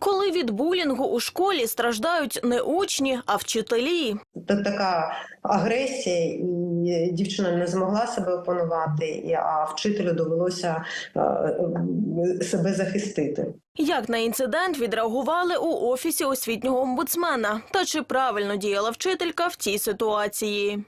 Коли від булінгу у школі страждають не учні, а вчителі. Та- така агресія, і дівчина не змогла себе опанувати, а вчителю довелося е, е, себе захистити. Як на інцидент відреагували у офісі освітнього омбудсмена? Та чи правильно діяла вчителька в цій ситуації?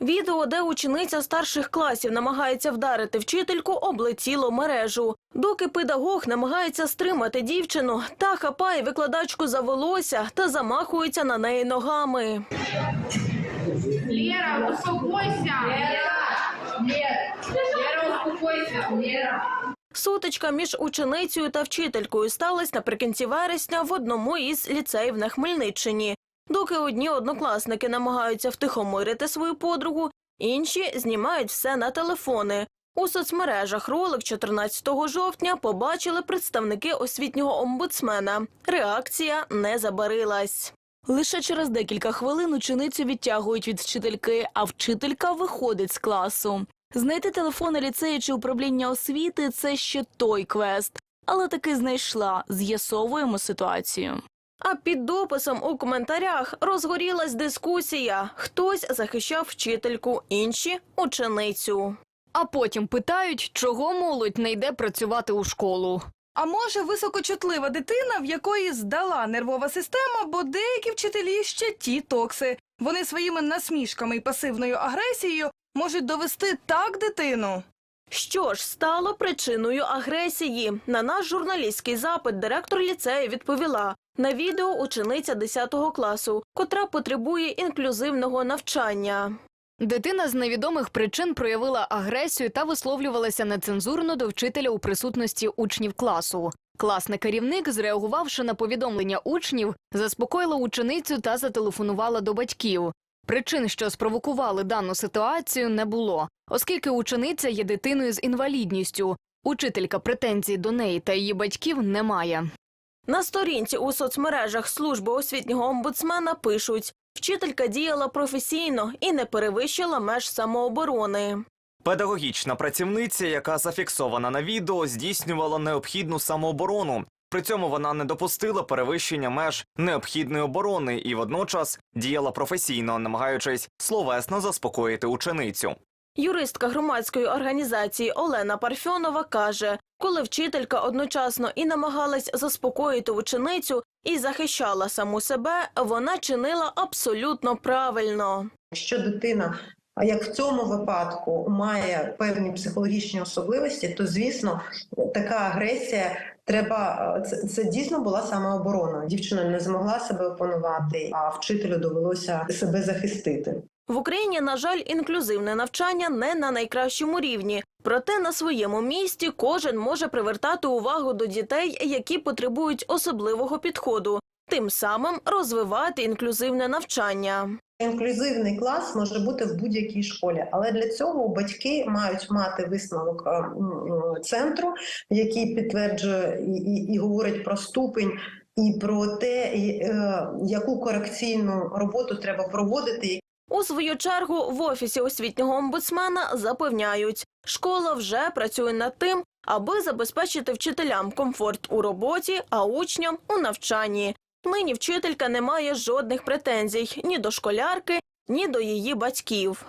Відео, де учениця старших класів намагається вдарити вчительку, облетіло мережу. Доки педагог намагається стримати дівчину, та хапає викладачку за волосся та замахується на неї ногами. Лера, успокойся. Лера. Лера, успокойся. Лера. Сутичка між ученицею та вчителькою сталася наприкінці вересня в одному із ліцеїв на Хмельниччині. Доки одні однокласники намагаються втихомирити свою подругу, інші знімають все на телефони. У соцмережах ролик 14 жовтня побачили представники освітнього омбудсмена. Реакція не забарилась. Лише через декілька хвилин ученицю відтягують від вчительки, а вчителька виходить з класу. Знайти телефони ліцею чи управління освіти це ще той квест. Але таки знайшла. З'ясовуємо ситуацію. А під дописом у коментарях розгорілась дискусія. Хтось захищав вчительку, інші ученицю. А потім питають, чого молодь не йде працювати у школу. А може, високочутлива дитина, в якої здала нервова система, бо деякі вчителі ще ті токси. Вони своїми насмішками і пасивною агресією можуть довести так дитину. Що ж стало причиною агресії? На наш журналістський запит директор ліцею відповіла на відео учениця 10 класу, котра потребує інклюзивного навчання. Дитина з невідомих причин проявила агресію та висловлювалася нецензурно до вчителя у присутності учнів класу. Класний керівник, зреагувавши на повідомлення учнів, заспокоїла ученицю та зателефонувала до батьків. Причин, що спровокували дану ситуацію, не було, оскільки учениця є дитиною з інвалідністю. Учителька претензій до неї та її батьків немає. На сторінці у соцмережах служби освітнього омбудсмена пишуть: вчителька діяла професійно і не перевищила меж самооборони. Педагогічна працівниця, яка зафіксована на відео, здійснювала необхідну самооборону. При цьому вона не допустила перевищення меж необхідної оборони і водночас діяла професійно, намагаючись словесно заспокоїти ученицю. Юристка громадської організації Олена Парфьонова каже, коли вчителька одночасно і намагалась заспокоїти ученицю і захищала саму себе, вона чинила абсолютно правильно. Якщо дитина, як в цьому випадку, має певні психологічні особливості, то звісно така агресія треба це, це дійсно була самооборона. Дівчина не змогла себе опанувати, а вчителю довелося себе захистити. В Україні, на жаль, інклюзивне навчання не на найкращому рівні. Проте на своєму місці кожен може привертати увагу до дітей, які потребують особливого підходу, тим самим розвивати інклюзивне навчання. Інклюзивний клас може бути в будь-якій школі, але для цього батьки мають мати висновок е, центру, який підтверджує і, і, і говорить про ступень. І про те, і, е, яку корекційну роботу треба проводити, У свою чергу в офісі освітнього омбудсмена запевняють, школа вже працює над тим, аби забезпечити вчителям комфорт у роботі, а учням у навчанні. Нині вчителька не має жодних претензій ні до школярки, ні до її батьків.